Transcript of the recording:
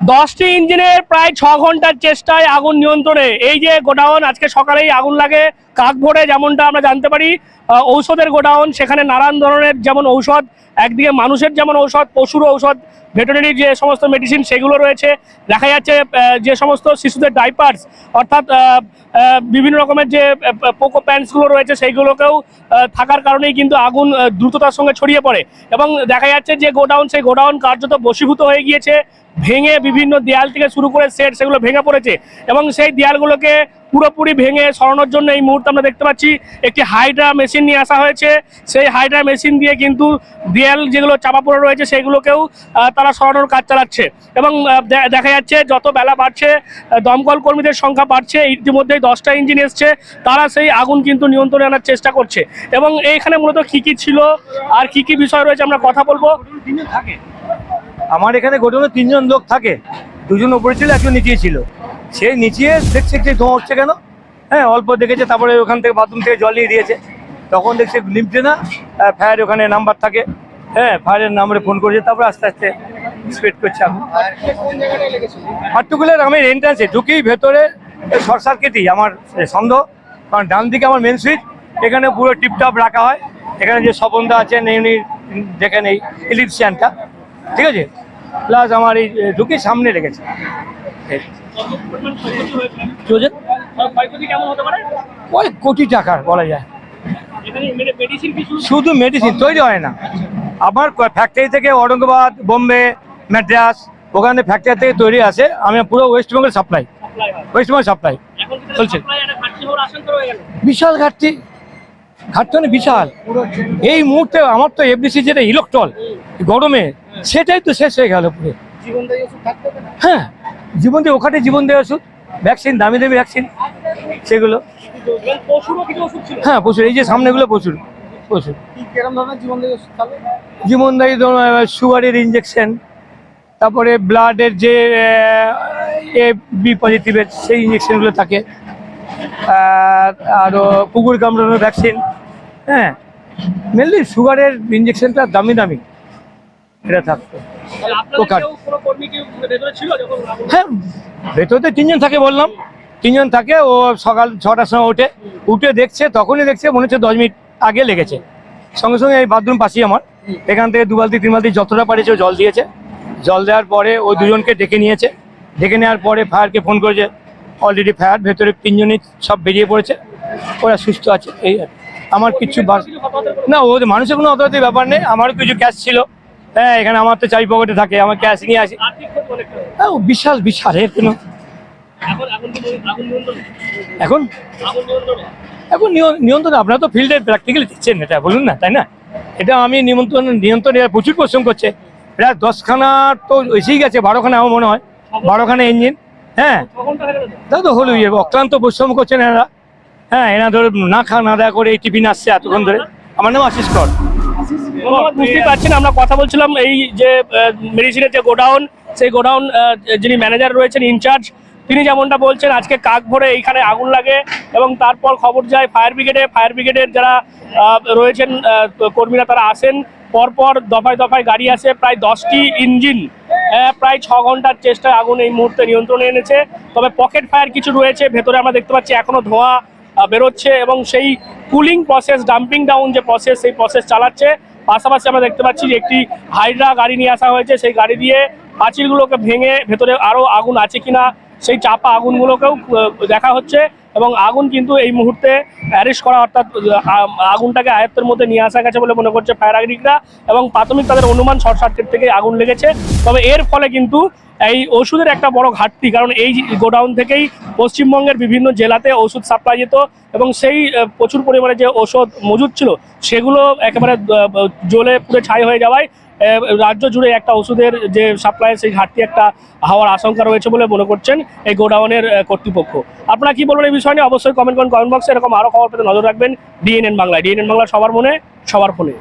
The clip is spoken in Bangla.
দশটি ইঞ্জিনের প্রায় ছ ঘণ্টার চেষ্টায় আগুন নিয়ন্ত্রণে। এই যে গোডাউন, আজকে সকালেই আগুন লাগে, কাক ভরে যেমনটা আমরা জানতে পারি ঔষধের গোডাউন, সেখানে নানান ধরনের যেমন ঔষধ, একদিকে মানুষের যেমন ঔষধ পশুর ঔষধ ভেটেরিনারি যে সমস্ত মেডিসিন সেগুলো রয়েছে। দেখা যাচ্ছে যে সমস্ত শিশুদের ডাইপার্স অর্থাৎ বিভিন্ন রকমের যে পোকো প্যান্টসগুলো রয়েছে, সেইগুলোকেও থাকার কারণেই কিন্তু আগুন দ্রুততার সঙ্গে ছড়িয়ে পড়ে। এবং দেখা যাচ্ছে যে গোডাউন, সেই গোডাউন কার্যত বশীভূত হয়ে গিয়েছে, ভেঙে বিভিন্ন দেয়াল থেকে শুরু করে সেট সেগুলো ভেঙে পড়েছে। এবং সেই দেয়ালগুলোকে পুরোপুরি ভেঙে সরানোর জন্য এই মুহূর্তে আমরা দেখতে পাচ্ছি একটি হাইড্রা মেশিন নিয়ে আসা হয়েছে। সেই হাইড্রা মেশিন দিয়ে কিন্তু দেয়াল যেগুলো চাপা পড়ে রয়েছে সেগুলোকেও আহ, তারা সরানোর কাজ চালাচ্ছে। এবং দেখা যাচ্ছে যত বেলা বাড়ছে দমকল কর্মীদের সংখ্যা বাড়ছে ইতিমধ্যেই দশটা ইঞ্জিন এসছে তারা সেই আগুন কিন্তু নিয়ন্ত্রণে আনার চেষ্টা করছে। এবং এইখানে মূলত কী কী ছিল আর কি কি বিষয় রয়েছে আমরা কথা বলব। আমার এখানে গোডাউনে তিনজন লোক থাকে দুজন উপরে ছিল একজন নিচে ছিল। সে নিচে দেখছে যে ধোঁয়া হচ্ছে কেন? হ্যাঁ অল্প দেখেছে তারপরে ওখান থেকে বাথরুম থেকে জল নিয়ে দিয়েছে। তখন দেখছে নিমছে না ফায়ার ওখানে নাম্বার থাকে। হ্যাঁ ফায়ারের নাম্বারে ফোন করেছে তারপরে আস্তে আস্তে স্প্রেড করছে আগুন পার্টিকুলার আমি এন্ট্রান্সে ঢুকেই ভেতরে শর্ট সার্কিটই আমার সন্দেহ কারণ ডান দিকে আমার মেন সুইচ এখানে পুরো টিপটপ রাখা হয়। এখানে যে স্বপনদা আছেন উনি দেখেন এই ইলেকট্রিশিয়ানটা ঠিক আছে? প্লাস আমার এই এ, ঢুকেই সামনে রেখেছে। কি বলছেন? কোটি টাকার বলা যায়। কিছু শুধু মেডিসিন তৈরি হয় না। আমার ফ্যাক্টরি থেকে ঔরঙ্গাবাদ বোম্বে ম্যাড্রাস ওখানে ফ্যাক্টরি থেকে তৈরি আছে। আমি পুরো ওয়েস্ট বেঙ্গল সাপ্লাই ওয়েস্ট বেঙ্গল সাপ্লাই চলছে। বিশাল ঘাটতি। ঘাটতি মানে বিশাল। এই মুহূর্তে আমার তো এফডিসি যেটা ইলেকট্রল গরমে সেটাই তো শেষ হয়ে গেল পুরো। হ্যাঁ। জীবন দিয়ে, ওখানে জীবন দেওয়া ওষুধ ভ্যাকসিন দামি দামি ভ্যাকসিন সেগুলো। হ্যাঁ প্রচুর, এই যে সামনেগুলো প্রচুর প্রচুর। জীবনদায়ী সুগারের ইঞ্জেকশন তারপরে ব্লাডের যে এ বি পজিটিভের সেই ইঞ্জেকশনগুলো থাকে। আরও কুকুর কামড়ানোর ভ্যাকসিন হ্যাঁ। মেনলি সুগারের ইঞ্জেকশনটা দামি দামি। এটা থাকতো। হ্যাঁ ভেতরে তিনজন থাকে বললাম। তিনজন থাকে ও সকাল ছটার সময় ওঠে। উঠে দেখছে তখনই দেখছে মনে হচ্ছে দশ মিনিট আগে লেগেছে। সঙ্গে সঙ্গে এই বাথরুম পাশেই আমার। এখান থেকে দু বালতি তিন বালতি যতটা পারেছে ও জল দিয়েছে। জল দেওয়ার পরে ওই দুজনকে ডেকে নিয়েছে। ডেকে নেওয়ার পরে ফায়ারকে ফোন করেছে অলরেডি ফায়ার ভেতরে তিনজনই সব বেরিয়ে পড়েছে। ওরা সুস্থ আছে এই আমার কিছু না ওদের মানুষের কোনো অতই ব্যাপার নেই আমারও কিছু ক্যাশ ছিল। হ্যাঁ এখানে আমার তো চাই পকেটে থাকে, আমার ক্যাশ নিয়ে আসি। বিশাল বিশাল, এর কোনো এখন? এখন নিয়ন্ত্রণে, আপনারা তো ফিল্ডে প্র্যাকটিক্যালি দিচ্ছেন, এটা বলুন না, তাই না? এটা আমি নিমন্ত্রণ নিয়ন্ত্রণ প্রচুর পরিশ্রম করছে। প্রায় দশখানা তো এসেই গেছে, বারোখানা আমার মনে হয়। বারোখানা ইঞ্জিন হ্যাঁ। তো। তা হলোই অক্লান্ত পরিশ্রম করছেন এরা হ্যাঁ এরা ধরে না খা, না দেয়া করে এই টিফিন আসছে এতক্ষণ ধরে। আমার নাম আশিস কর। বুঝতেই পারছেন আমরা কথা বলছিলাম এই যে মেডিসিনের যে গোডাউন সেই গোডাউন যিনি ম্যানেজার রয়েছেন ইনচার্জ তিনি যেমনটা বলছেন আজকে কাক ভরে এইখানে আগুন লাগে এবং তারপর খবর যায় ফায়ার ব্রিগেডে ফায়ার ব্রিগেডের যারা রয়েছেন কর্মীরা তারা আসেন পরপর দফায় দফায় গাড়ি আসে প্রায় দশটি ইঞ্জিন প্রায় ছ ঘণ্টার চেষ্টায় আগুন এই মুহূর্তে নিয়ন্ত্রণে এনেছে। তবে পকেট ফায়ার কিছু রয়েছে ভেতরে আমরা দেখতে পাচ্ছি এখনও ধোঁয়া বেরোচ্ছে এবং সেই কুলিং প্রসেস ডাম্পিং ডাউন যে প্রসেস সেই প্রসেস চালাচ্ছে। পাশাপাশি আমরা দেখতে পাচ্ছি যে একটি হাইড্রা গাড়ি নিয়ে আসা হয়েছে। সেই গাড়ি দিয়ে পাঁচিলগুলোকে ভেঙে ভেতরে আরও আগুন আছে কিনা, সেই চাপা আগুনগুলোকেও দেখা হচ্ছে। এবং আগুন কিন্তু এই মুহূর্তে অ্যারেস্ট করা অর্থাৎ আগুনটাকে আয়ত্তের মধ্যে নিয়ে আসা গেছে বলে মনে করছে ফায়ার আগ্রিকরা এবং প্রাথমিক তাদের অনুমান শর্ট সার্কিট থেকে আগুন লেগেছে। তবে এর ফলে কিন্তু এই ওষুধের একটা বড় ঘাটতি, কারণ এই গোডাউন থেকেই পশ্চিমবঙ্গের বিভিন্ন জেলাতে ওষুধ সাপ্লাই যেত এবং সেই প্রচুর পরিমাণে যে ওষুধ মজুদ ছিল, সেগুলো একেবারে জ্বলে পুড়ে ছাই হয়ে যাওয়ায় রাজ্য জুড়ে একটা ওষুধের যে সাপ্লাই সেই ঘাটতি একটা হওয়ার আশঙ্কা রয়েছে বলে মনে করছেন এই গোডাউনের কর্তৃপক্ষ। আপনারা কি বলবেন এই বিষয় নিয়ে? অবশ্যই কমেন্ট করুন কমেন্ট বক্সে এরকম আরও খবর পেতে নজর রাখবেন। ডিএনএন বাংলায় ডিএনএন বাংলা সবার মনে, সবার ফোনে।